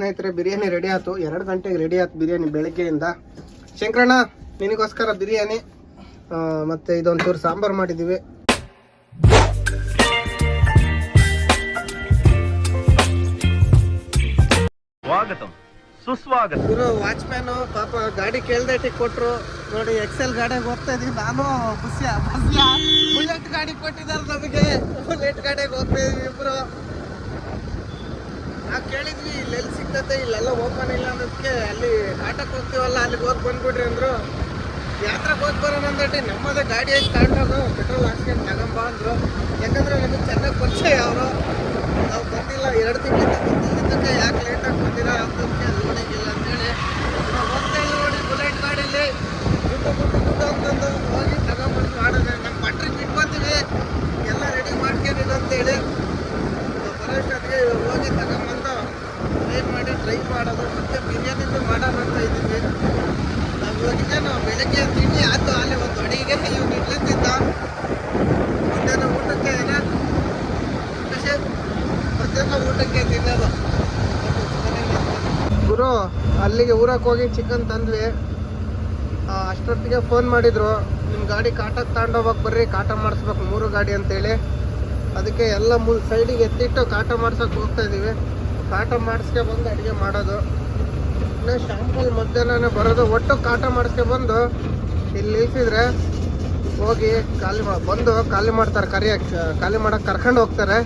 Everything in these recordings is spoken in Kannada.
ಸ್ನೇಹಿತರೆ ಬಿರಿಯಾನಿ ರೆಡಿ ಆಯ್ತು. ಎರಡು ಗಂಟೆಗೆ ರೆಡಿ ಆಯ್ತು ಬಿರಿಯಾನಿ ಬೆಳಗ್ಗೆಯಿಂದ. ಶಂಕರಣ್ಣ ನಿನಗೋಸ್ಕರ ಬಿರಿಯಾನಿ ಮತ್ತು ಮತ್ತೆ ಇದೊಂಚೂರು ಸಾಂಬಾರು ಮಾಡಿದ್ದೀವಿ. ಸ್ವಾಗತಂ. ಸುಸ್ವಾಗತ. ಇವರು ವಾಚ್ಮ್ಯಾನು ಪಾಪ ಗಾಡಿ ಕೇಳ್ದೈಟಿಗೆ ಕೊಟ್ರು. ನೋಡಿ ಎಕ್ಸೆಲ್ ಗಾಡಿಗೆ ಹೋಗ್ತಾ ಇದೀವಿ ನಾನು ಬಸ್ಯ ಬುಲೆಟ್ ಗಾಡಿ ಕೊಟ್ಟಿದ್ದಾರೆ ನಮಗೆ. ಬುಲೆಟ್ ಗಾಡಿಗೆ ಹೋಗ್ತಾ ಇದೀವಿ ಇಬ್ರು. ನಾವು ಕೇಳಿದ್ವಿ, ಇಲ್ಲಿ ಎಲ್ಲಿ ಸಿಗ್ತತೆ, ಇಲ್ಲೆಲ್ಲ ಓಪನ್ ಇಲ್ಲ ಅನ್ನೋದಕ್ಕೆ ಅಲ್ಲಿ ಆಟಕ್ಕೆ ಹೋಗ್ತೀವಲ್ಲ, ಅಲ್ಲಿಗೆ ಹೋಗಿ ಬಂದ್ಬಿಡ್ರಿ ಅಂದರು. ಯಾತ್ರೆಗೆ ಹೋಗಿ ಬರೋಣ ಅಂದಟ್ಟಿ ನಮ್ಮದೇ ಗಾಡಿ ಐತಿ ತಗೊಂಡೋದು ಪೆಟ್ರೋಲ್ ಹಾಕ್ಸ್ಕೊಂಡು ತಗೊಂಬ ಅಂದರು. ಯಾಕಂದ್ರೆ ನಮಗೆ ಚೆನ್ನಾಗಿ ಪರಿಚಯ ಅವರು. ನಾವು ಬಂದಿಲ್ಲ, ಎರಡು ತಿಂಗಳಿಂದ ಬಂದಿದ್ದಕ್ಕೆ ಯಾಕೆ ಲೇಟಾಗಿ ಬಂದಿರೋ ಅದು ಇಲ್ಲ ಅಂತೇಳಿ. ನಾವು ಹೋಗ್ತಾ ಇಲ್ಲ ನೋಡಿ, ಬುಲೆಟ್ ದುಡ್ಡು ದುಡ್ಡು ದುಡ್ಡು ಅಂತಂದು ಹೋಗಿ ತಗೊಂಬಂದು ಮಾಡಿದ್ರೆ ನಮ್ಮ ಬಟ್ರಿಗೆ ಬಿಟ್ಟು ಬಂದಿವಿ ಎಲ್ಲ ರೆಡಿ ಮಾಡ್ಕೊಂಡಿದ್ದು ಅಂತೇಳಿ ಬರೋಷ್ಟೊತ್ತಿಗೆ ಇವಾಗ ಹೋಗಿ ತಗೊಂಬಂದು ಫ್ರೈ ಮಾಡಿ ಟ್ರೈ ಮಾಡೋದು ಮತ್ತೆ ಬಿರಿಯಾನಿದು ಮಾಡೋಣ ಅಂತ ಇದ್ದೀವಿ ನಾವು ಇವಾಗ ನಾವು ಬೆಳಗ್ಗೆ ತಿಂಡಿ ಆಯ್ತು ಅಲ್ಲಿ ಒಂದು ಅಡಿಗೆ ಇವ್ನು ಇಡ್ಲಿದ್ದ ಮಧ್ಯಾಹ್ನ ಊಟಕ್ಕೆ ಏನ ಖುಷಿ ಮಧ್ಯಾಹ್ನ ಊಟಕ್ಕೆ ತಿನ್ನೋದು ಗುರು ಹೋಗಿ ಚಿಕನ್ ತಂದ್ವಿ. ಅಷ್ಟೊತ್ತಿಗೆ ಫೋನ್ ಮಾಡಿದ್ರು ನಿಮ್ಮ ಗಾಡಿ ಕಾಟಕ್ಕೆ ತಗೊಂಡೋಗ್ಬೇಕು ಬರ್ರಿ, ಕಾಟ ಮಾಡಿಸ್ಬೇಕು ಮೂರು ಗಾಡಿ ಅಂತೇಳಿ. ಅದಕ್ಕೆ ಎಲ್ಲ ಮು ಸೈಡಿಗೆ ಎತ್ತಿಟ್ಟು ಕಾಟ ಮಾಡ್ಸೋಕೆ ಹೋಗ್ತಾ ಇದ್ದೀವಿ ಕಾಟ ಮಾಡಿಸ್ಕೆ ಬಂದು ಅಡುಗೆ ಮಾಡೋದು. ಇನ್ನು ಶಾಂಪಲ್ ಮಧ್ಯಾಹ್ನನೇ ಬರೋದು. ಒಟ್ಟು ಕಾಟ ಮಾಡಿಸ್ಕೆ ಬಂದು, ಇಲ್ಲಿ ನಿಲ್ಸಿದ್ರೆ ಹೋಗಿ ಖಾಲಿ ಬಂದು ಖಾಲಿ ಮಾಡ್ತಾರೆ ಕರಿಯಕ್ಕೆ ಖಾಲಿ ಮಾಡಕ್ಕೆ ಕರ್ಕೊಂಡು ಹೋಗ್ತಾರೆ.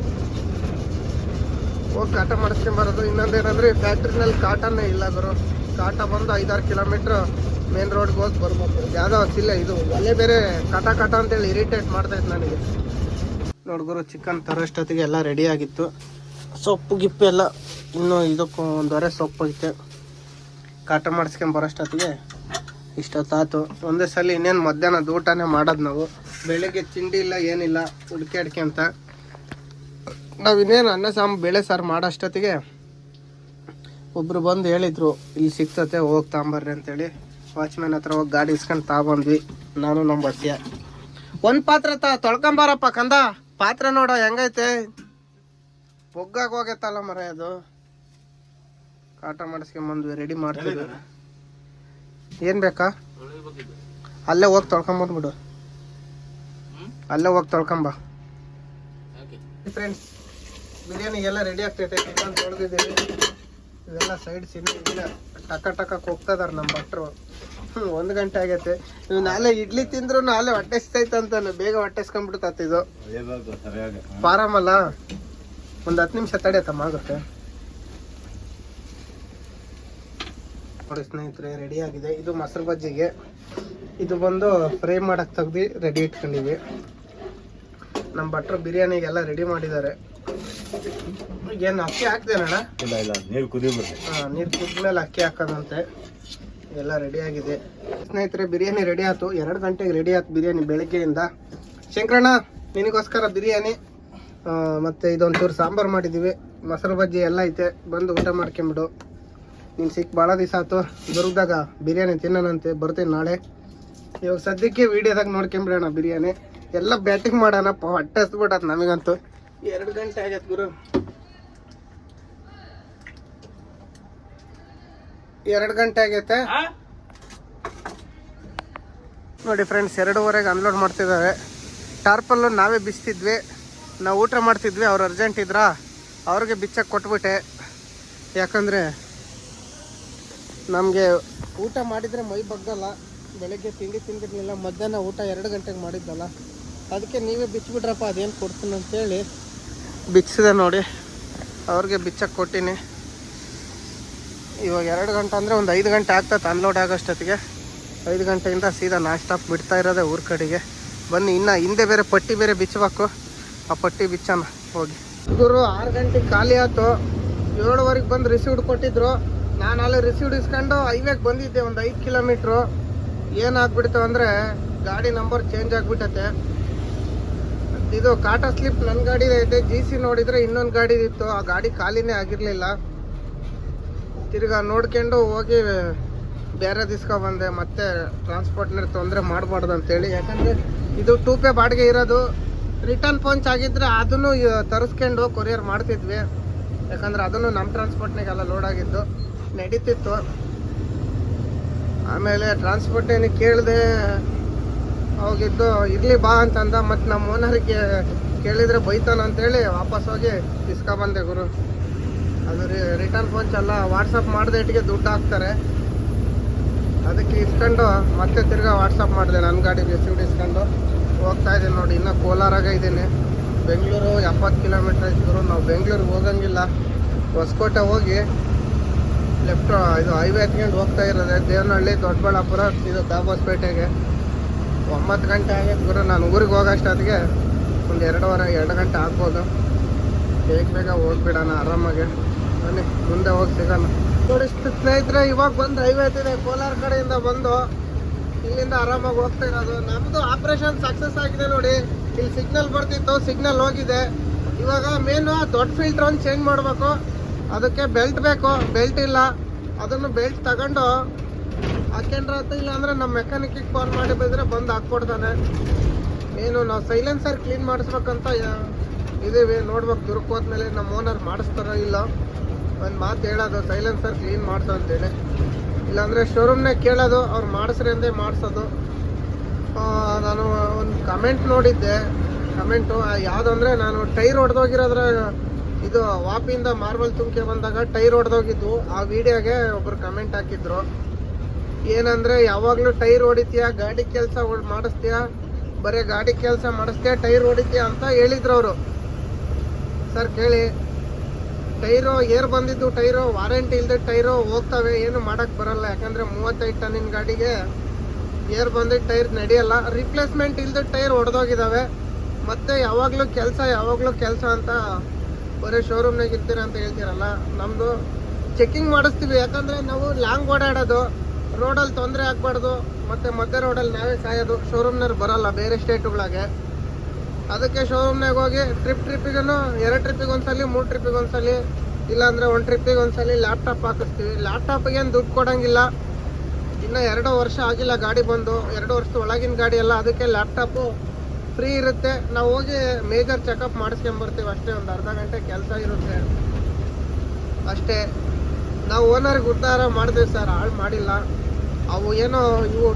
ಹೋಗಿ ಕಾಟ ಮಾಡಿಸ್ಕೊಂಬರೋದು ಇನ್ನೊಂದೇನಂದ್ರೆ ಫ್ಯಾಕ್ಟ್ರಿನಲ್ಲಿ ಕಾಟನೇ ಇಲ್ಲ ಗುರು. ಕಾಟ ಬಂದು ಐದಾರು ಕಿಲೋಮೀಟ್ರ್ ಮೇನ್ ರೋಡ್ಗೆ ಹೋಗಿ ಬರ್ಬೇಕು. ಯಾವುದೋ ಇಲ್ಲ ಇದು. ಅಲ್ಲೇ ಬೇರೆ ಕಾಟ ಕಾಟ ಅಂತೇಳಿ ಇರಿಟೇಟ್ ಮಾಡ್ತಾಯಿತ್ತು ನನಗೆ. ನೋಡ್ಗುರು ಚಿಕನ್ ತರೋಷ್ಟೊತ್ತಿಗೆ ಎಲ್ಲ ರೆಡಿ ಆಗಿತ್ತು. ಸೊಪ್ಪು, ಗಿಪ್ಪು ಎಲ್ಲ ಇನ್ನೂ ಇದಕ್ಕೂ ಒಂದೊರೆ ಸೊಪ್ಪು ಐತೆ. ಕಾಟ ಮಾಡಿಸ್ಕೊಂಡು ಬರೋಷ್ಟೊತ್ತಿಗೆ ಇಷ್ಟೊತ್ತಾತು ಒಂದೇ ಸಲ ಇನ್ನೇನು ಮಧ್ಯಾಹ್ನದ ಊಟನೇ ಮಾಡೋದು ನಾವು. ಬೆಳಿಗ್ಗೆ ತಿಂಡಿ ಇಲ್ಲ, ಏನಿಲ್ಲ ಹುಡ್ಕಾಡ್ಕೆ ಅಂತ. ನಾವು ಇನ್ನೇನು ಅನ್ನ ಸಾಂಬ್ ಬೇಳೆ ಸಾರು ಮಾಡೋಷ್ಟೊತ್ತಿಗೆ ಒಬ್ರು ಬಂದು ಹೇಳಿದ್ರು ಇಲ್ಲಿ ಸಿಕ್ತತೆ ಹೋಗಿ ತಗೊಂಬರ್ರಿ ಅಂತೇಳಿ. ವಾಚ್ಮ್ಯಾನ್ ಹತ್ರ ಹೋಗಿ ಗಾಡಿ ಇಸ್ಕೊಂಡು ಬಂದ್ವಿ ನಾನು ನಮ್ಮ ಬಸ್ಯ ಒಂದು ಪಾತ್ರ ತ ತೊಳ್ಕೊಂಬಾರಪ್ಪ ಕಂದ. ಪಾತ್ರ ನೋಡೋ ಹೆಂಗೈತೆ? ಬೊಗ್ಗಾಗ ಹೋಗೈತಲ್ಲ ಮರ ಅದು. ಕಾಟ ಮಾಡಿಸ್ಕೊಂಬಂದ್ವಿ ರೆಡಿ ಮಾಡ್ತೀವಿ ಏನು ಬೇಕಾ? ಅಲ್ಲೇ ಹೋಗಿ ತೊಳ್ಕೊಂಬಂದ್ಬಿಡು ಅಲ್ಲೇ ಹೋಗಿ ತೊಳ್ಕೊಂಬ. ಫ್ರೆಂಡ್ಸ್ ಬಿರಿಯಾನಿಗೆಲ್ಲ ರೆಡಿ ಆಗ್ತೈತೆ ಚಿಕನ್ ತೊಳೆದಿದ್ದೀವಿ ಇವೆಲ್ಲ ಸೈಡ್ ಸಿನಿ ಇಲ್ಲ ಟಕ ಟಕಕ್ಕೆ ಹೋಗ್ತದಾರ ನಮ್ಮ ಭಟ್ರು. ಹ್ಞೂ ಒಂದು ಗಂಟೆ ಆಗೈತೆ. ನೀವು ನಾಳೆ ಇಡ್ಲಿ ತಿಂದ್ರು ನಾಳೆ ಹೊಟ್ಟೆ ಸಿಗ್ತೈತೆ ಅಂತಾನೆ ಬೇಗ ಹೊಟ್ಟೆಸ್ಕೊಂಡ್ಬಿಡ್ತಾತ ಇದು. ಫಾರಮ್ ಅಲ್ಲ ಒಂದು ಹತ್ತು ನಿಮಿಷ ತಡೆಯತ್ತಮ್ಮ ಆಗುತ್ತೆ ನೋಡಿ ಸ್ನೇಹಿತರೆ ರೆಡಿ ಆಗಿದೆ ಇದು ಮೊಸರು ಬಜ್ಜಿಗೆ ಇದು ಬಂದು ಫ್ರೈ ಮಾಡಕ್ಕೆ ತೆಗ್ದು ರೆಡಿ ಇಟ್ಕೊಂಡಿವಿ ನಮ್ಮ ಭಟ್ರು ಬಿರಿಯಾನಿಗೆಲ್ಲ ರೆಡಿ ಮಾಡಿದ್ದಾರೆ ಈಗೇನು ಅಕ್ಕಿ ಹಾಕ್ದೇನಣ್ಣ ಇಲ್ಲ ಇಲ್ಲ ನೀರು ಕುದಿ ಹಾಂ ನೀರು ಕುದ್ಮೇಲೆ ಅಕ್ಕಿ ಹಾಕೋದಂತೆ. ಎಲ್ಲ ರೆಡಿ ಆಗಿದೆ. ಸ್ನೇಹಿತರೆ ಬಿರಿಯಾನಿ ರೆಡಿ ಆಯ್ತು. ಎರಡು ಗಂಟೆಗೆ ರೆಡಿ ಆಯ್ತು ಬಿರಿಯಾನಿ ಬೆಳಗ್ಗೆಯಿಂದ. ಶಂಕರಣ್ಣ ನಿನಗೋಸ್ಕರ ಬಿರಿಯಾನಿ ಮತ್ತು ಮತ್ತೆ ಇದೊಂಚೂರು ಸಾಂಬಾರು ಮಾಡಿದ್ದೀವಿ ಮೊಸರು ಬಜ್ಜಿ ಎಲ್ಲ ಐತೆ. ಬಂದು ಊಟ ಮಾಡ್ಕೊಂಬಿಡು. ನೀನು ಸಿಕ್ಕ ಭಾಳ ದಿವಸ ಆಯ್ತು. ದುರ್ಗದಾಗ ಬಿರಿಯಾನಿ ತಿನ್ನೋಣಂತೆ ಬರ್ತೀನಿ ನಾಳೆ. ಇವಾಗ ಸದ್ಯಕ್ಕೆ ವಿಡಿಯೋದಾಗ ನೋಡ್ಕೊಂಬಿಡೋಣ ಬಿರಿಯಾನಿ. ಎಲ್ಲ ಬ್ಯಾಟಿಂಗ್ ಮಾಡೋಣಪ್ಪ. ಹೊಟ್ಟೆ ಹಸ್ಬಿಟ್ಟು ನಮಗಂತೂ. ಎರಡು ಗಂಟೆ ಆಗೈತೆ ಗುರು. ಎರಡು ಗಂಟೆ ಆಗೈತೆ. ನೋಡಿ ಫ್ರೆಂಡ್ಸ್ ಎರಡೂವರೆಗೆ ಅನ್ಲೋಡ್ ಮಾಡ್ತಿದ್ದಾರೆ ಟಾರ್ಪಲ್ಲು ನಾವೇ ಬಿಸ್ತಿದ್ವಿ. ನಾವು ಊಟ ಮಾಡ್ತಿದ್ವಿ ಅವ್ರು ಅರ್ಜೆಂಟ್ ಇದ್ರಾ? ಅವ್ರಿಗೆ ಬಿಚ್ಚಕ್ಕೆ ಕೊಟ್ಬಿಟ್ಟೆ. ಯಾಕಂದರೆ ನಮಗೆ ಊಟ ಮಾಡಿದರೆ ಮೈ ಬಗ್ಗಲ್ಲ. ಬೆಳಗ್ಗೆ ತಿಂಡಿ ತಿಂದಿರಲಿಲ್ಲ ಮಧ್ಯಾಹ್ನ ಊಟ ಎರಡು ಗಂಟೆಗೆ ಮಾಡಿದ್ದಲ್ಲ. ಅದಕ್ಕೆ ನೀವೇ ಬಿಚ್ಚಿಬಿಟ್ರಪ್ಪ ಅದೇನು ಕೊಡ್ತೀನಿ ಅಂತೇಳಿ. ಬಿಚ್ಚಿದೆ ನೋಡಿ. ಅವ್ರಿಗೆ ಬಿಚ್ಚಕ್ಕೆ ಕೊಟ್ಟಿನಿ. ಇವಾಗ ಎರಡು ಗಂಟೆ ಅಂದರೆ ಒಂದು ಐದು ಗಂಟೆ ಆಗ್ತದೆ ಅನ್ಲೋಡ್ ಆಗೋಷ್ಟೊತ್ತಿಗೆ. ಐದು ಗಂಟೆಯಿಂದ ಸೀದಾ ಸ್ಟಾಪ್ ಬಿಡ್ತಾ ಇರೋದೆ ಊರ ಕಡೆಗೆ. ಬನ್ನಿ, ಇನ್ನು ಹಿಂದೆ ಬೇರೆ ಪಟ್ಟಿ ಬೇರೆ ಬಿಚ್ಚಬೇಕು. ಆ ಪಟ್ಟಿ ಬಿಚ್ಚೋಣ, ಹೋಗಿ. ಗುರು, ಆರು ಗಂಟೆಗೆ ಖಾಲಿ ಆಯ್ತು. ಏಳುವರೆಗೆ ಬಂದು ರಿಸೀವ್ಡ್ ಕೊಟ್ಟಿದ್ರು. ನಾನು ಅಲ್ಲಿ ರಿಸೀವ್ಡ್ ಇಸ್ಕೊಂಡು ಹೈವೇಗೆ ಬಂದಿದ್ದೆ, ಒಂದು ಐದು ಕಿಲೋಮೀಟ್ರು ಏನಾಗ್ಬಿಡ್ತು ಅಂದರೆ ಗಾಡಿ ನಂಬರ್ ಚೇಂಜ್ ಆಗಿಬಿಟ್ಟತೆ. ಇದು ಕಾಟಾ ಸ್ಲಿಪ್ ನನ್ನ ಗಾಡಿ ಐತೆ ಜಿ ಸಿ ನೋಡಿದರೆ ಇನ್ನೊಂದು ಗಾಡಿ ಇತ್ತು ಆ ಗಾಡಿ ಖಾಲಿನೇ ಆಗಿರಲಿಲ್ಲ. ತಿರ್ಗಾ ನೋಡ್ಕೊಂಡು ಹೋಗಿ ಬೇರೆ ಬಂದೆ. ಮತ್ತೆ ಟ್ರಾನ್ಸ್ಪೋರ್ಟ್ನ ತೊಂದರೆ ಮಾಡಬಾರ್ದು ಅಂತೇಳಿ ಯಾಕಂದರೆ ಇದು ಟೂ ಪೇ ಬಾಡಿಗೆ ಇರೋದು. ರಿಟರ್ನ್ ಪಂಚ್ ಆಗಿದ್ರೆ ಅದನ್ನು ತರಿಸ್ಕೊಂಡು ಕೊರಿಯರ್ ಮಾಡ್ತಿದ್ವಿ. ಯಾಕಂದ್ರೆ ಅದನ್ನು ನಮ್ಮ ಟ್ರಾನ್ಸ್ಪೋರ್ಟ್ನಾಗೆಲ್ಲ ಲೋಡ್ ಆಗಿದ್ದು. ನಡೀತಿತ್ತು. ಆಮೇಲೆ ಟ್ರಾನ್ಸ್ಪೋರ್ಟೇನು ಕೇಳಿದೆ ಹೋಗಿದ್ದು ಇರ್ಲಿ ಬಾ ಅಂತಂದ, ಮತ್ತು ನಮ್ಮ ಓನರಿಗೆ ಕೇಳಿದ್ರೆ ಬೈತಾನ ಅಂತೇಳಿ ವಾಪಸ್ ಹೋಗಿ ಇಸ್ಕೊಬಂದೆ ಗುರು. ಅದು ರಿಟರ್ನ್ ಫೋನ್ಸ್ ಎಲ್ಲ ವಾಟ್ಸಪ್ ಮಾಡಿದ ಇಟ್ಟಿಗೆ ದುಡ್ಡು ಹಾಕ್ತಾರೆ. ಅದಕ್ಕೆ ಇಸ್ಕೊಂಡು ಮತ್ತೆ ತಿರ್ಗಾ ವಾಟ್ಸಪ್ ಮಾಡಿದೆ ನನ್ನ ಗಾಡಿ ರಿಸೀವ್ಡ್ ಇಸ್ಕೊಂಡು. ಹೋಗ್ತಾ ಇದ್ದೀನಿ ನೋಡಿ, ಇನ್ನೂ ಕೋಲಾರಾಗ ಇದ್ದೀನಿ. ಬೆಂಗಳೂರು ಎಪ್ಪತ್ತು ಕಿಲೋಮೀಟ್ರ್ ಇದ್ದರು ನಾವು ಬೆಂಗಳೂರಿಗೆ ಹೋಗಂಗಿಲ್ಲ. ಹೊಸಕೋಟೆ ಹೋಗಿ ಲೆಫ್ಟ್ ಇದು ಹೈವೇ ಹತ್ಕೊಂಡು ಹೋಗ್ತಾ ಇರೋದೆ. ದೇವನಹಳ್ಳಿ, ದೊಡ್ಡಬಳ್ಳಾಪುರ, ಇದು ದಾಬಾಸ್ಪೇಟೆಗೆ. ಒಂಬತ್ತು ಗಂಟೆ ಆಗೈತೆ ಗುರು. ನಾನು ಊರಿಗೆ ಹೋಗೋಷ್ಟೊತ್ತಿಗೆ ಒಂದು ಎರಡೂವರೆ, ಎರಡು ಗಂಟೆ ಆಗ್ಬೋದು. ಬೇಗ ಬೇಗ ಹೋಗ್ಬಿಡೋಣ ಆರಾಮಾಗಿ. ಬನ್ನಿ, ಮುಂದೆ ಹೋಗಿ ಸಿಗೋಣ. ನೋಡಿ ಸ್ನೇಹಿತರೆ, ಇವಾಗ ಬಂದು ಹೈವೇ ಇದೆ. ಕೋಲಾರ ಕಡೆಯಿಂದ ಬಂದು ಇಲ್ಲಿಂದ ಆರಾಮಾಗಿ ಹೋಗ್ತಾ ಇರೋದು. ನಮ್ಮದು ಆಪರೇಷನ್ ಸಕ್ಸಸ್ ಆಗಿದೆ ನೋಡಿ. ಇಲ್ಲಿ ಸಿಗ್ನಲ್ ಬರ್ತಿತ್ತು ಸಿಗ್ನಲ್ ಹೋಗಿದೆ. ಇವಾಗ ಮೇನು ದೊಡ್ಡ ಫಿಲ್ಟರ್ ಒಂದು ಚೇಂಜ್ ಮಾಡಬೇಕು. ಅದಕ್ಕೆ ಬೆಲ್ಟ್ ಬೇಕು. ಬೆಲ್ಟ್ ಇಲ್ಲ. ಅದನ್ನು ಬೆಲ್ಟ್ ತಗೊಂಡು ಹಾಕೊಂಡ್ರೆ ಆಯ್ತು ಇಲ್ಲ ಅಂದ್ರೆ ನಮ್ಮ ಮೆಕ್ಯಾನಿಕ್ಕಿಗೆ ಕಾಲ್ ಮಾಡಿ ಬಂದರೆ ಬಂದು ಹಾಕ್ಕೊಡ್ತಾನೆ. ಏನು ನಾವು ಸೈಲೆನ್ಸರ್ ಕ್ಲೀನ್ ಮಾಡಿಸ್ಬೇಕಂತ ಇದೀವಿ ನೋಡ್ಬೇಕು, ದುರ್ಕ್ ಹೋದ್ಮೇಲೆ ನಮ್ಮ ಓನರ್ ಮಾಡಿಸ್ತಾರೋ ಇಲ್ಲ. ಒಂದು ಮಾತು ಹೇಳೋದು ಸೈಲೆನ್ಸರ್ ಕ್ಲೀನ್ ಮಾಡ್ಸೋ ಅಂತೇಳಿ. ಇಲ್ಲಾಂದರೆ ಶೋರೂಮ್ನೇ ಕೇಳೋದು, ಅವ್ರು ಮಾಡಿಸ್ರಿ ಅಂದೇ ಮಾಡಿಸೋದು. ನಾನು ಒಂದು ಕಮೆಂಟ್ ನೋಡಿದ್ದೆ. ಕಮೆಂಟು ಅಂದರೆ ನಾನು ಟೈರ್ ಹೊಡೆದೋಗಿರೋದ್ರ ಇದು ವಾಪಿಯಿಂದ ಮಾರ್ಬಲ್ ತುಂಬಿಕೆ ಬಂದಾಗ ಟೈರ್ ಹೊಡೆದೋಗಿದ್ದು ಆ ವಿಡಿಯೋಗೆ ಒಬ್ಬರು ಕಮೆಂಟ್ ಹಾಕಿದ್ರು. ಏನಂದ್ರೆ ಯಾವಾಗಲೂ ಟೈರ್ ಹೊಡಿತೀಯ, ಗಾಡಿ ಕೆಲಸ ಮಾಡಿಸ್ತೀಯ, ಬರೀ ಗಾಡಿ ಕೆಲಸ ಮಾಡಿಸ್ತೀಯ, ಟೈರ್ ಹೊಡಿತೀಯ ಅಂತ ಹೇಳಿದ್ರು ಅವರು. ಸರ್ ಕೇಳಿ, ಟೈರು ಏರ್ ಬಂದಿದ್ದು ಟೈರು, ವಾರಂಟಿ ಇಲ್ಲದೆ ಟೈರು ಹೋಗ್ತವೆ, ಏನು ಮಾಡಕ್ ಬರಲ್ಲ, ಯಾಕಂದ್ರೆ ಮೂವತ್ತೈದು ಟನ್ನಿನ ಗಾಡಿಗೆ ಏರ್ ಬಂದಿದ್ದ ಟೈರ್ ನಡೆಯಲ್ಲ. ರಿಪ್ಲೇಸ್ಮೆಂಟ್ ಇಲ್ಲದೆ ಟೈರ್ ಹೊಡೆದೋಗಿದಾವೆ ಮತ್ತೆ ಯಾವಾಗಲೂ ಕೆಲಸ ಯಾವಾಗಲೂ ಕೆಲಸ ಅಂತ ಬರೀ ಶೋರೂಮ್ನಾಗ ಇರ್ತೀರ ಅಂತ ಹೇಳ್ತೀರಲ್ಲ. ನಮ್ಮದು ಚೆಕಿಂಗ್ ಮಾಡಿಸ್ತೀವಿ, ಯಾಕಂದ್ರೆ ನಾವು ಲಾಂಗ್ ಓಡಾಡೋದು. ರೋಡಲ್ಲಿ ತೊಂದರೆ ಆಗಬಾರ್ದು, ಮತ್ತೆ ಮಧ್ಯ ರೋಡಲ್ಲಿ ನಾವೇ ಸಾಯೋದು ಶೋರೂಮ್ನವ್ರು ಬರಲ್ಲ ಬೇರೆ ಸ್ಟೇಟ್ಗಳಿಗೆ ಅದಕ್ಕೆ ಶೋರೂಮ್ನಾಗ ಹೋಗಿ ಟ್ರಿಪ್ ಟ್ರಿಪ್ಪಿಗೂ ಎರಡು ಟ್ರಿಪ್ಪಿಗೆ ಒಂದ್ಸಲಿ, ಮೂರು ಟ್ರಿಪ್ಪಿಗೆ ಒಂದ್ಸಲಿ, ಇಲ್ಲಾಂದರೆ ಒಂದು ಟ್ರಿಪ್ಪಿಗೆ ಒಂದ್ಸಲಿ ಲ್ಯಾಪ್ಟಾಪ್ ಹಾಕಿಸ್ತೀವಿ. ಲ್ಯಾಪ್ಟಾಪಿಗೆ ಏನು ದುಡ್ಡು ಕೊಡಂಗಿಲ್ಲ. ಇನ್ನು ಎರಡು ವರ್ಷ ಆಗಿಲ್ಲ ಗಾಡಿ ಬಂದು, ಎರಡು ವರ್ಷದ ಒಳಗಿನ ಗಾಡಿ ಎಲ್ಲ ಅದಕ್ಕೆ ಲ್ಯಾಪ್ಟಾಪು ಫ್ರೀ ಇರುತ್ತೆ. ನಾವು ಹೋಗಿ ಮೇಜರ್ ಚೆಕಪ್ ಮಾಡಿಸ್ಕೊಂಬರ್ತೀವಿ ಅಷ್ಟೇ, ಒಂದು ಅರ್ಧ ಗಂಟೆ ಕೆಲಸ ಇರುತ್ತೆ. ಅಷ್ಟೇ. ನಾವು ಓನರ್ಗೆ ಉದ್ಧಾರ ಮಾಡಿದ್ವಿ ಸರ್ ಹಾಳು ಮಾಡಿಲ್ಲ. ಅವು ಏನೋ ಇವು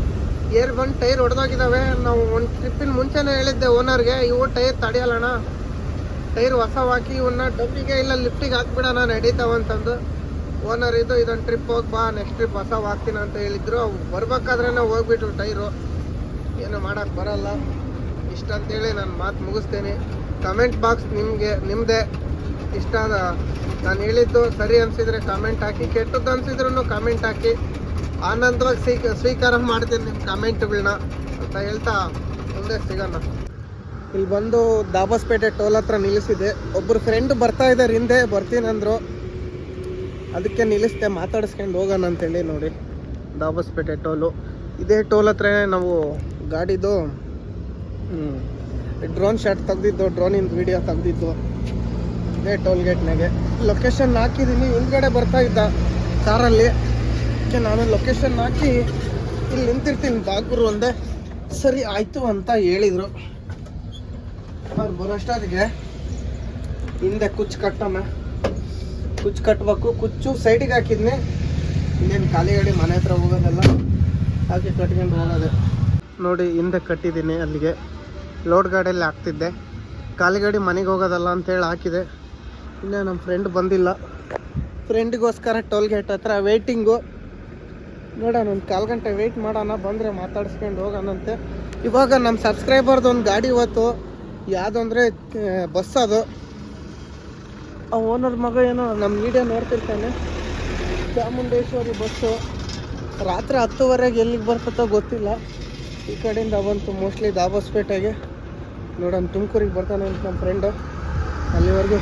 ಏರ್ ಬಂದು ಟೈರ್ ಹೊಡೆದೋಗಿದ್ದಾವೆ ನಾವು ಒಂದು ಟ್ರಿಪ್ಪಿನ ಮುಂಚೆನೇ ಹೇಳಿದ್ದೆ ಓನರ್ಗೆ, ಇವು ಟೈರ್ ತಡೆಯಲ್ಲಣ್ಣ. ಟೈರ್ ಹೊಸ ಹಾಕಿ ಇವನ್ನ ಡಬ್ಬಿಗೆ ಇಲ್ಲ ಲಿಫ್ಟಿಗೆ ಹಾಕ್ಬಿಡೋಣ ನಡೀತಾವಂತಂದು ಓನರ್ ಇದು, ಇದೊಂದು ಟ್ರಿಪ್ ಹೋಗಿ ಬಾ, ನೆಕ್ಸ್ಟ್ ಟ್ರಿಪ್ ಹೊಸ ಹಾಕ್ತೀನಿ ಅಂತ ಹೇಳಿದ್ರು. ಅವು ಬರ್ಬೇಕಾದ್ರೆ ಹೋಗ್ಬಿಟ್ರು ಟೈರು. ಏನು ಮಾಡೋಕ್ಕೆ ಬರಲ್ಲ. ಇಷ್ಟಂತೇಳಿ ನಾನು ಮಾತು ಮುಗಿಸ್ತೀನಿ. ಕಮೆಂಟ್ ಬಾಕ್ಸ್ ನಿಮಗೆ ನಿಮ್ಮದೇ ಇಷ್ಟ ನಾನು ಹೇಳಿದ್ದು ಸರಿ ಅನಿಸಿದರೆ ಕಮೆಂಟ್ ಹಾಕಿ, ಕೆಟ್ಟದ್ದು ಅನಿಸಿದ್ರು ಕಮೆಂಟ್ ಹಾಕಿ. ಆನಂದವಾಗಿ ಸ್ವೀಕ, ಸ್ವೀಕಾರ ಮಾಡ್ತೀನಿ ನಿಮ್ಮ ಕಮೆಂಟ್ಗಳನ್ನ ಅಂತ ಹೇಳ್ತಾ ಮುಂದೆ ಸಿಗೋಣ. ಇಲ್ಲಿ ಬಂದು ದಾಬಸ್ಪೇಟೆ ಟೋಲ್ ಹತ್ರ ನಿಲ್ಲಿಸಿದೆ. ಒಬ್ಬರು ಫ್ರೆಂಡ್ ಬರ್ತಾ ಇದ್ದಾರೆ ಹಿಂದೆ ಬರ್ತೀನಂದ್ರು ಅದಕ್ಕೆ ನಿಲ್ಲಿಸ್ದೆ, ಮಾತಾಡಿಸ್ಕೊಂಡು ಹೋಗೋಣ ಅಂತೇಳಿ ನೋಡಿ. ದಾಬಸ್ಪೇಟೆ ಟೋಲು. ಇದೇ ಟೋಲ್ ಹತ್ರನೇ ನಾವು ಗಾಡಿದು ಡ್ರೋನ್ ಶಾಟ್ ತೆಗ್ದಿದ್ದು ಡ್ರೋನಿಂದ ವಿಡಿಯೋ ತೆಗ್ದಿದ್ದು. ಇದೇ ಟೋಲ್ ಗೇಟ್ನಾಗೆ ಲೊಕೇಶನ್ ಹಾಕಿದ್ದೀನಿ ಹಿಂದ್ಗಡೆ ಬರ್ತಾ ಇದ್ದ ಕಾರಲ್ಲಿ. ಅದಕ್ಕೆ ನಾನು ಲೊಕೇಶನ್ ಹಾಕಿ ಇಲ್ಲಿ ನಿಂತಿರ್ತೀನಿ ಬಾಗ್ರು ಒಂದೇ. ಸರಿ, ಆಯಿತು ಅಂತ ಹೇಳಿದರು. ಅವ್ರು ಬರೋಷ್ಟೊತ್ತಿಗೆ ಹಿಂದೆ ಕುಚ್ಚು ಕಟ್ಟಮ್ಮ. ಕುಚ್ಚು ಕಟ್ಟಬೇಕು ಕುಚ್ಚು ಸೈಡಿಗೆ ಹಾಕಿದ್ನಿ. ಇನ್ನೇನು ಖಾಲಿ ಗಾಡಿ ಮನೆ ಹತ್ರ ಹೋಗೋದೆಲ್ಲ. ಹಾಕಿ ಕಟ್ಕೊಂಡು ಹೋಗೋದೆ. ನೋಡಿ, ಹಿಂದೆ ಕಟ್ಟಿದ್ದೀನಿ ಅಲ್ಲಿಗೆ. ಲೋಡ್ ಗಾಡಿಯಲ್ಲಿ ಹಾಕ್ತಿದ್ದೆ. ಖಾಲಿ ಗಾಡಿ ಮನೆಗೆ ಹೋಗೋದಲ್ಲ ಅಂತೇಳಿ ಹಾಕಿದೆ. ಇನ್ನೂ ನಮ್ಮ ಫ್ರೆಂಡ್ ಬಂದಿಲ್ಲ. ಫ್ರೆಂಡಿಗೋಸ್ಕರ ಟೋಲ್ ಗೇಟ್ ಹತ್ರ ವೆಯ್ಟಿಂಗು ನೋಡೋಣ ಒಂದು ಕಾಲು ಗಂಟೆ ವೆಯ್ಟ್ ಮಾಡೋಣ, ಬಂದರೆ ಮಾತಾಡಿಸ್ಕೊಂಡು ಹೋಗೋಣಂತೆ. ಇವಾಗ ನಮ್ಮ ಸಬ್ಸ್ಕ್ರೈಬರ್ದು ಒಂದು ಗಾಡಿ ಇವತ್ತು. ಯಾವುದು ಅಂದರೆ ಬಸ್ ಅದು. ಆ ಓನರ್ ಮಗ ಏನೋ ನಮ್ಮ ಮೀಡಿಯಾ ನೋಡ್ತಿರ್ತಾನೆ. ಚಾಮುಂಡೇಶ್ವರಿ ಬಸ್ಸು ರಾತ್ರಿ ಹತ್ತುವರೆಗೆ ಎಲ್ಲಿಗೆ ಬರ್ತದೋ ಗೊತ್ತಿಲ್ಲ. ಈ ಕಡೆಯಿಂದ ಬಂತು ಮೋಸ್ಟ್ಲಿ ದಾಬಸ್ಪೇಟೆಗೆ. ನೋಡೋಣ ತುಮಕೂರಿಗೆ ಬರ್ತಾನೆ ಅಂತ ನಮ್ಮ ಫ್ರೆಂಡು ಅಲ್ಲಿವರೆಗೂ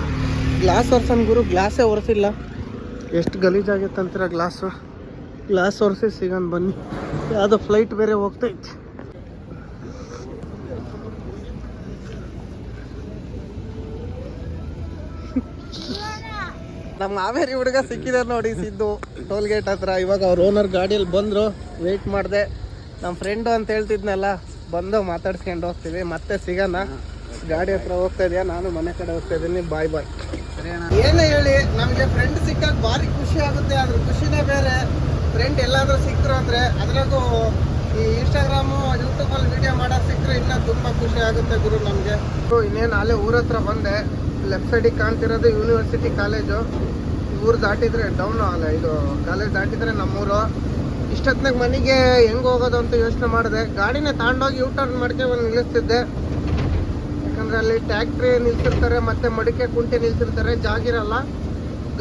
ಗ್ಲಾಸ್ ಒರ್ಸನ್ ಗುರು ಗ್ಲಾಸೇ ಒರೆಸಿಲ್ಲ. ಎಷ್ಟು ಗಲೀಜಾಗಿತ್ತು ಅಂತೀರ ಗ್ಲಾಸು ಗ್ಲಾಸ್ ಒರೆಸಿ ಸಿಗೋಣ ಬನ್ನಿ. ಯಾವುದೋ ಫ್ಲೈಟ್ ಬೇರೆ ಹೋಗ್ತೈತಿ ನಮ್ಮ ಮಾವೇರಿ ಹುಡುಗ ಸಿಕ್ಕಿದ ನೋಡಿ ಸಿದ್ದು ಟೋಲ್ ಗೇಟ್ ಹತ್ರ. ಇವಾಗ ಅವ್ರ ಓನರ್ ಗಾಡಿಯಲ್ಲಿ ಬಂದರು ವೆಯ್ಟ್ ಮಾಡಿದೆ. ನಮ್ಮ ಫ್ರೆಂಡು ಅಂತ ಹೇಳ್ತಿದ್ನಲ್ಲ ಬಂದು ಮಾತಾಡ್ಸ್ಕೊಂಡು ಹೋಗ್ತೀವಿ. ಮತ್ತೆ ಸಿಗೋಣ. ಗಾಡಿ ಹತ್ರ ಹೋಗ್ತಾ ಇದೆಯಾ ನಾನು ಮನೆ ಕಡೆ ಹೋಗ್ತಾ ಇದ್ದೀನಿ ಬಾಯ್ ಬಾಯ್ ಏನೇ ಹೇಳಿ ನಮಗೆ ಫ್ರೆಂಡ್ ಸಿಕ್ಕಾಗ ಭಾರಿ ಖುಷಿ ಆಗುತ್ತೆ. ಅದ್ರ ಖುಷಿನೇ ಬೇರೆ. ಎಲ್ಲಾದ್ರೂ ಸಿಕ್ಕರು ಅಂದರೆ ಅದ್ರಾಗೂ ಈ ಇನ್ಸ್ಟಾಗ್ರಾಮು ಯೂಟ್ಯೂಬಲ್ಲಿ ವೀಡಿಯೋ ಮಾಡೋದು ಸಿಕ್ಕರೆ ಇನ್ನೂ ತುಂಬ ಖುಷಿ ಆಗುತ್ತೆ ಗುರು ನಮಗೆ. ಇನ್ನೇನು ಅಲ್ಲೇ ಊರ ಹತ್ರ ಬಂದೆ. ಲೆಫ್ಟ್ ಸೈಡಿಗೆ ಕಾಣ್ತಿರೋದು ಯೂನಿವರ್ಸಿಟಿ ಕಾಲೇಜು ಊರು ದಾಟಿದರೆ ಡೌನ್ ಅಲ್ಲ, ಇದು ಕಾಲೇಜ್ ದಾಟಿದರೆ ನಮ್ಮೂರು. ಇಷ್ಟೊತ್ತಿನಾಗ ಮನೆಗೆ ಹೆಂಗೆ ಹೋಗೋದು ಅಂತ ಯೋಚನೆ ಮಾಡಿದೆ. ಗಾಡಿನೇ ತಗೊಂಡೋಗಿ ಯೂ ಟರ್ನ್ ಮಾಡ್ಕೊಂಡು ಬಂದು ನಿಲ್ಲಿಸ್ತಿದ್ದೆ. ಯಾಕಂದರೆ ಅಲ್ಲಿ ಟ್ಯಾಕ್ಟ್ರಿ ನಿಲ್ಸಿರ್ತಾರೆ, ಮತ್ತು ಮಡಿಕೆ ಕುಂಟೆ ನಿಲ್ಸಿರ್ತಾರೆ ಜಾಗಿರಲ್ಲ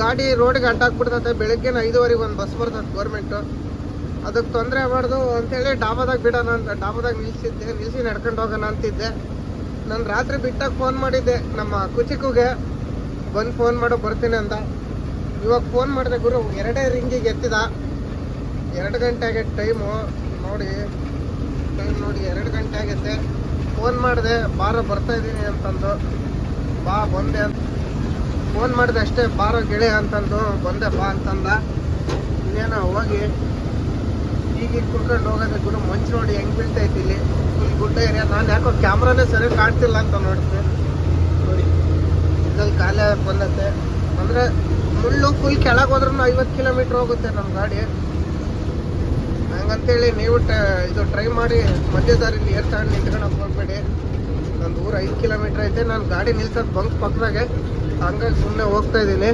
ಗಾಡಿ ರೋಡಿಗೆ ಅಡ್ಡಾಕ್ಬಿಡ್ತದೆ ಬೆಳಗ್ಗೆ ಐದುವರೆಗೆ ಒಂದು ಬಸ್ ಬರ್ತದೆ ಗೌರ್ಮೆಂಟು ಅದಕ್ಕೆ ತೊಂದರೆ ಮಾಡ್ದು ಅಂತೇಳಿ ಡಾಬಾದಾಗ ಬಿಡೋಣ ಅಂತ, ಡಾಬಾದಾಗ ನಿಲ್ಸಿದ್ದೆ ನಿಲ್ಸಿ ನಡ್ಕೊಂಡು ಹೋಗೋಣ ಅಂತಿದ್ದೆ. ನಾನು ರಾತ್ರಿ ಬಿಟ್ಟಾಗ ಫೋನ್ ಮಾಡಿದ್ದೆ, ನಮ್ಮ ಕುಚಿಕುಗೆ, ಬಂದು ಫೋನ್ ಮಾಡೋ, ಬರ್ತೀನಿ ಅಂತ. ಇವಾಗ ಫೋನ್ ಮಾಡಿದೆ, ಗುರು, ಎರಡೇ ರಿಂಗಿಗೆ ಎತ್ತಿದ. ಎರಡು ಗಂಟೆ ಆಗೈತೆ ಟೈಮು ನೋಡಿ ಟೈಮ್ ನೋಡಿ, ಎರಡು ಗಂಟೆ ಆಗೈತೆ. ಫೋನ್ ಮಾಡಿದೆ, ಬಾರ ಬರ್ತಾ ಇದ್ದೀನಿ ಅಂತಂದು. ಬಾ, ಬಂದೆ ಅಂತ. ಫೋನ್ ಮಾಡಿದೆ ಅಷ್ಟೇ, ಬಾರೋ ಗೆಳೆಯ ಅಂತಂದು, ಬಂದೆ ಬಾ ಅಂತಂದ. ಇನ್ನೇನೋ ಹೋಗಿ ಈಗ ಕುಡ್ಕೊಂಡು ಹೋಗೋದೆ ಗುರು ಮಂಚು ನೋಡಿ ಹೆಂಗ್ ಬೀಳ್ತೈತಿ ಇಲ್ಲಿ. ಫುಲ್ ಗುಡ್ಡ ಏರಿಯಾ. ನಾನು ಯಾಕೋ ಕ್ಯಾಮ್ರಾನೇ ಸರಿ ಕಾಣ್ತಿಲ್ಲ ಅಂತ ನೋಡ್ತೀನಿ. ನೋಡಿ, ಇದ್ರಲ್ಲಿ ಖಾಲಿ ಬಂದತ್ತೆ ಅಂದ್ರೆ ಮುಳ್ಳು ಫುಲ್ ಕೆಳಗೆ ಹೋದ್ರೂ ಐವತ್ತು ಕಿಲೋಮೀಟ್ರ್ ಹೋಗುತ್ತೆ ನಮ್ಮ ಗಾಡಿ. ಹಂಗಂತೇಳಿ ನೀವು ಇದು ಟ್ರೈ ಮಾಡಿ ಮಧ್ಯದಾರಿಲಿ ಏರ್ ತಗೊಂಡು ನಿಂತ್ಕೊಳಕ್ ಹೋಗ್ಬೇಡಿ. ನಂದು ಊರು ಐದು ಕಿಲೋಮೀಟ್ರ್ ಐತೆ. ನಾನು ಗಾಡಿ ನಿಲ್ಸೋದು ಬಂಕ್ ಪಕ್ಕದಾಗೆ. ಹಂಗಾಗಿ ಸುಮ್ಮನೆ ಹೋಗ್ತಾ ಇದ್ದೀನಿ.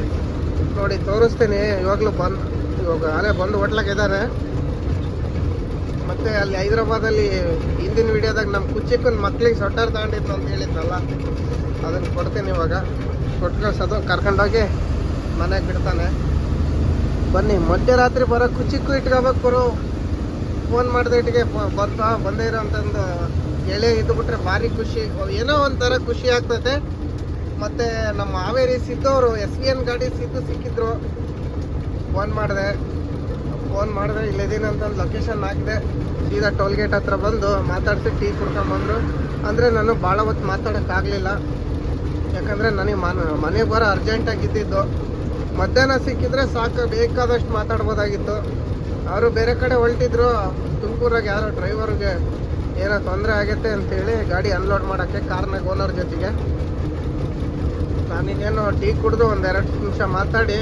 ನೋಡಿ, ತೋರಿಸ್ತೀನಿ. ಇವಾಗಲೂ ಬಂದು, ಇವಾಗ ಅಲ್ಲೇ ಬಂದು ಹೋಟ್ಲಾಗಿದ್ದಾರೆ ಮತ್ತೆ ಅಲ್ಲಿ ಹೈದ್ರಾಬಾದಲ್ಲಿ ಹಿಂದಿನ ವಿಡಿಯೋದಾಗ ನಮ್ಮ ಕುಚ್ಚಿಕ್ಕನ ಮಕ್ಳಿಗೆ ಸ್ವೆಟರ್ ತಗೊಂಡಿತ್ತು ಅಂತ ಹೇಳಿದ್ನಲ್ಲ, ಅದನ್ನು ಕೊಡ್ತೇನೆ ಇವಾಗ. ಕೊಟ್ಟು ಕಳ್ಸೋದು ಕರ್ಕೊಂಡೋಗಿ ಮನೆಗೆ ಬಿಡ್ತಾನೆ. ಬನ್ನಿ ಮಧ್ಯರಾತ್ರಿ ಬರೋ ಕುಚಿಕ್ಕು ಇಟ್ಕೋಬೇಕು ಬರೋ ಫೋನ್ ಮಾಡಿದ ಇಟ್ಟಿಗೆ ಬರ್ತಾ ಬಂದೇ ಇರೋ ಅಂತಂದು ಎಳೆ ಇದ್ಬಿಟ್ರೆ ಭಾರಿ ಖುಷಿ. ಏನೋ ಒಂಥರ ಖುಷಿ ಆಗ್ತೈತೆ ಮತ್ತೆ ನಮ್ಮ ಹಾವೇರಿ ಸಿದ್ದವರು ಎಸ್ ವಿ ಎನ್ ಗಾಡಿ ಸಿದ್ದು ಸಿಕ್ಕಿದ್ರು. ಫೋನ್ ಮಾಡಿದೆ. ಫೋನ್ ಮಾಡಿದೆ ಇಲ್ಲಿದ್ದೀನಿ ಅಂತಂದು ಲೊಕೇಶನ್ ಹಾಕಿದೆ. ಸೀದಾ ಟೋಲ್ ಗೇಟ್ ಹತ್ರ ಬಂದು ಮಾತಾಡ್ಸಿ ಟೀ ಕುಡ್ಕೊಂಬಂದರು ಅಂದರೆ ನಾನು ಭಾಳ ಹೊತ್ತು ಮಾತಾಡೋಕ್ಕಾಗಲಿಲ್ಲ ಯಾಕಂದರೆ ನನಗೆ ಮನ, ಮನೆಗೆ ಬರೋ ಅರ್ಜೆಂಟಾಗಿ ಇದ್ದಿದ್ದು. ಮಧ್ಯಾಹ್ನ ಸಿಕ್ಕಿದ್ರೆ ಸಾಕು, ಬೇಕಾದಷ್ಟು ಮಾತಾಡ್ಬೋದಾಗಿತ್ತು. ಅವರು ಬೇರೆ ಕಡೆ ಹೊಲ್ಟಿದ್ರು. ತುಮಕೂರಾಗ ಯಾರೋ ಡ್ರೈವರ್ಗೆ ಏನೋ ತೊಂದರೆ ಆಗುತ್ತೆ ಅಂತೇಳಿ ಗಾಡಿ ಅನ್ಲೋಡ್ ಮಾಡೋಕ್ಕೆ ಕಾರ್ನಾಗ ಓನರ್ ಜೊತೆಗೆ. ನಾನಿನ್ನೇನು ಟೀ ಕುಡಿದು ಒಂದೆರಡು ನಿಮಿಷ ಮಾತಾಡಿ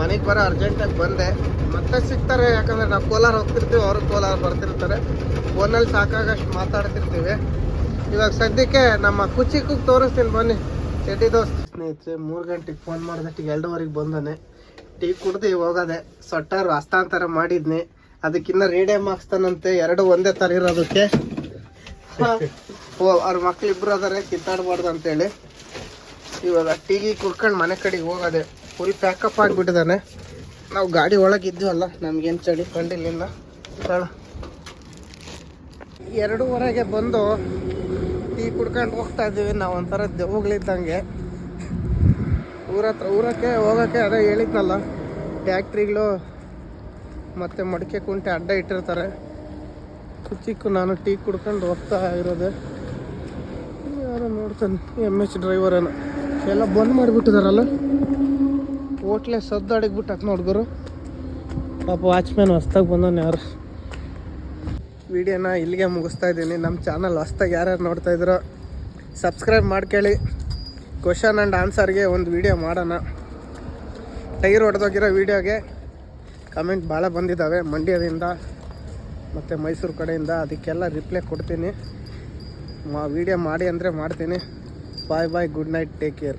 ಮನೆಗೆ ಬರೋ ಅರ್ಜೆಂಟಾಗಿ ಬಂದೆ. ಮತ್ತೆ ಸಿಗ್ತಾರೆ, ಯಾಕಂದರೆ ನಾವು ಕೋಲಾರ ಹೋಗ್ತಿರ್ತೀವಿ, ಅವರು ಕೋಲಾರ ಬರ್ತಿರ್ತಾರೆ. ಫೋನಲ್ಲಿ ಸಾಕಾಗಷ್ಟು ಮಾತಾಡ್ತಿರ್ತೀವಿ. ಇವಾಗ ಸದ್ಯಕ್ಕೆ ನಮ್ಮ ಕುಚಿಕ್ಕೂ ತೋರಿಸ್ತೀನಿ ಬನ್ನಿ. ಚಡ್ಡಿ ದೋಸ್ತ ಸ್ನೇಹಿತರೆ, ಮೂರು ಗಂಟೆಗೆ ಫೋನ್ ಮಾಡಿದಟ್ಟಿಗೆ ಎರಡೂವರೆಗೆ ಬಂದಾನೆ. ಟೀ ಕುಡ್ದು ಹೋಗೋದೆ ಸೊಟ್ಟಾರು ಹಸ್ತಾಂತರ ಮಾಡಿದ್ನಿ. ಅದಕ್ಕಿನ್ನ ರೇಡಿಯೋ ಹಾಕ್ಸ್ತಾನಂತೆ, ಎರಡು ಒಂದೇ ಥರ ಇರೋದಕ್ಕೆ. ಓ, ಅವ್ರ ಮಕ್ಳು ಇಬ್ಬರು ಅದಾರೆ, ಕಿತ್ತಾಡ್ಬಾರ್ದು ಅಂತೇಳಿ. ಇವಾಗ ಟೀಗಿ ಕುಡ್ಕೊಂಡು ಮನೆ ಕಡೆಗೆ ಹೋಗೋದೆ. ಫುಲ್ ಪ್ಯಾಕಪ್ ಆಗಿಬಿಟ್ಟಿದ್ದಾನೆ ನಾವು ಗಾಡಿ ಒಳಗೆ ಇದ್ವಲ್ಲ ನಮ್ಗೇನು ಚಳಿ ಕಂಡಿಲ್ಲ ಹೇಳ ಎರಡೂವರೆಗೆ ಬಂದು ಟೀ ಕುಡ್ಕೊಂಡು ಹೋಗ್ತಾ ಇದ್ದೀವಿ. ನಾವು ಒಂಥರ ದೆವ್ವಗಳಿದ್ದಂಗೆ. ಊರ ಹತ್ರ ಊರಕ್ಕೆ ಹೋಗೋಕ್ಕೆ ಅದೇ ಹೇಳಿದ್ನಲ್ಲ ಫ್ಯಾಕ್ಟ್ರಿಗಳು ಮತ್ತು ಮಡಿಕೆ ಕುಂಟೆ ಅಡ್ಡ ಇಟ್ಟಿರ್ತಾರೆ. ಚಿಕ್ಕು ನಾನು ಟೀ ಕುಡ್ಕೊಂಡು ಹೋಗ್ತಾ ಇರೋದೆ. ಯಾರೋ ನೋಡ್ತಾನೆ ಎಂ ಎಚ್ ಡ್ರೈವರೇನು ಎಲ್ಲ ಬಂದ್ ಮಾಡಿಬಿಟ್ಟಿದಾರಲ್ಲ. ಹೋಟ್ಲೆ ಸದ್ದು ಅಡಗ್ಬಿಟ್ಟು ನೋಡ್ಗರು ಪಾಪ ವಾಚ್ಮ್ಯಾನ್ ಹೊಸ್ದಾಗಿ ಬಂದವನು ಯಾರು? ವಿಡಿಯೋನ ಇಲ್ಲಿಗೆ ಮುಗಿಸ್ತಾ ಇದ್ದೀನಿ. ನಮ್ಮ ಚಾನಲ್ ಹೊಸ್ದಾಗ ಯಾರ್ಯಾರು ನೋಡ್ತಾ ಇದ್ರು ಸಬ್ಸ್ಕ್ರೈಬ್ ಮಾಡ್ಕೊಳ್ಳಿ ಕ್ವಶನ್ ಆ್ಯಂಡ್ ಆನ್ಸರ್ಗೆ ಒಂದು ವಿಡಿಯೋ ಮಾಡೋಣ. ಟೈರ್ ಹೊಡೆದೋಗಿರೋ ವಿಡಿಯೋಗೆ ಕಮೆಂಟ್ ಭಾಳ ಬಂದಿದ್ದಾವೆ ಮಂಡ್ಯದಿಂದ ಮತ್ತು ಮೈಸೂರು ಕಡೆಯಿಂದ ಅದಕ್ಕೆಲ್ಲ ರಿಪ್ಲೈ ಕೊಡ್ತೀನಿ. ಮಾ ವಿಡಿಯೋ ಮಾಡಿ ಅಂದರೆ ಮಾಡ್ತೀನಿ. Bye bye, good night, take care.